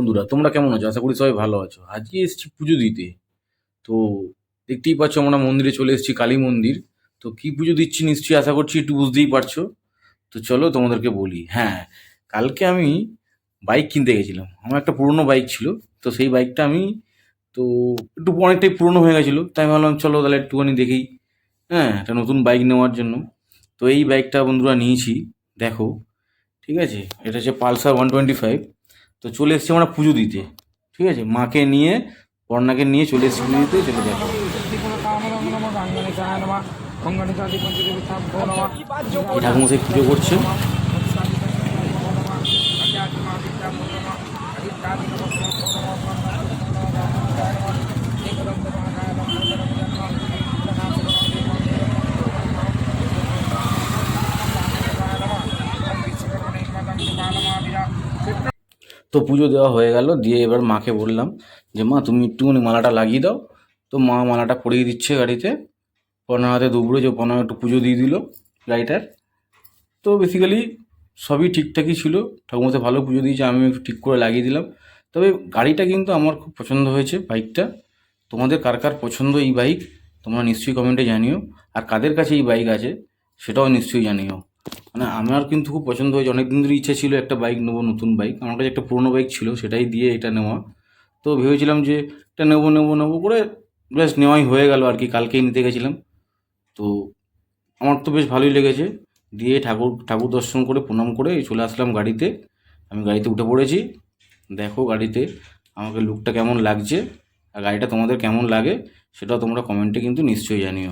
বন্ধুরা, তোমরা কেমন আছো? আশা করি সবাই ভালো আছো। আজকে এসেছি পুজো দিতে। তো দেখতেই পাচ্ছ আমরা মন্দিরে চলে এসেছি, কালী মন্দির। তো কি পুজো দিচ্ছি নিশ্চয়ই আশা করছি একটু বুঝতেই পারছ। তো চলো তোমাদেরকে বলি হ্যাঁ কালকে আমি বাইক কিনতে গেছিলাম। আমার একটা পুরনো বাইক ছিল, তো সেই বাইকটা আমি, তো একটু অনেকটাই পুরনো হয়ে গেছিল। তাই ভাবলাম, চলো তাহলে একটুখানি দেখেই হ্যাঁ একটা নতুন বাইক নেওয়ার জন্য। তো এই বাইকটা বন্ধুরা নিয়েছি, দেখো, ঠিক আছে? এটা হচ্ছে পালসার ওয়ান টোয়েন্টি ফাইভ তো চলে এসছি আমরা পুজো দিতে ঠিক আছে মাকে নিয়ে বর্ণাকে নিয়ে চলে এসছি পুজো দিতে চলে যাব ঠাকুমশাই পুজো করছে তো পুজো দেওয়া হয়ে গেল, দিয়ে এবার মাকে বললাম যে, মা, তুমি একটুখানি মালাটা লাগিয়ে দাও। তো মা মালাটা পরিয়ে দিচ্ছে গাড়িতে। পনেরো হাতে দুপুরে যে, পনেরো একটু পুজো দিয়ে দিল গাড়িটার তো বেসিক্যালি সবই ঠিকঠাকই ছিল। ঠাকুমশাই ভালো পুজো দিয়েছে আমি একটু ঠিক করে লাগিয়ে দিলাম। তবে গাড়িটা কিন্তু আমার খুব পছন্দ হয়েছে বাইকটা তোমাদের কার কার পছন্দ এই বাইক তোমরা নিশ্চয়ই কমেন্টে জানিও। আর কাদের কাছে এই বাইক আছে, সেটাও নিশ্চয়ই জানিও। মানে আমার কিন্তু খুব পছন্দ হয়েছে। অনেক দিন ধরে ইচ্ছে ছিল একটা বাইক নেব, নতুন বাইক আমার কাছে একটা পুরোনো বাইক ছিল, সেটাই দিয়ে এটা নেওয়া। তো ভেবেছিলাম যে এটা নেব নেব নেব করে বেশ নেওয়াই হয়ে গেল আর কি, কালকেই নিতে গেছিলাম। তো আমার তো বেশ ভালোই লেগেছে। দিয়ে ঠাকুর ঠাকুর দর্শন করে, প্রণাম করে চলে আসলাম গাড়িতে। আমি গাড়িতে উঠে পড়েছি। দেখো গাড়িতে আমাকে লুকটা কেমন লাগছে। আর গাড়িটা তোমাদের কেমন লাগে, সেটাও তোমরা কমেন্টে কিন্তু নিশ্চয়ই জানিও।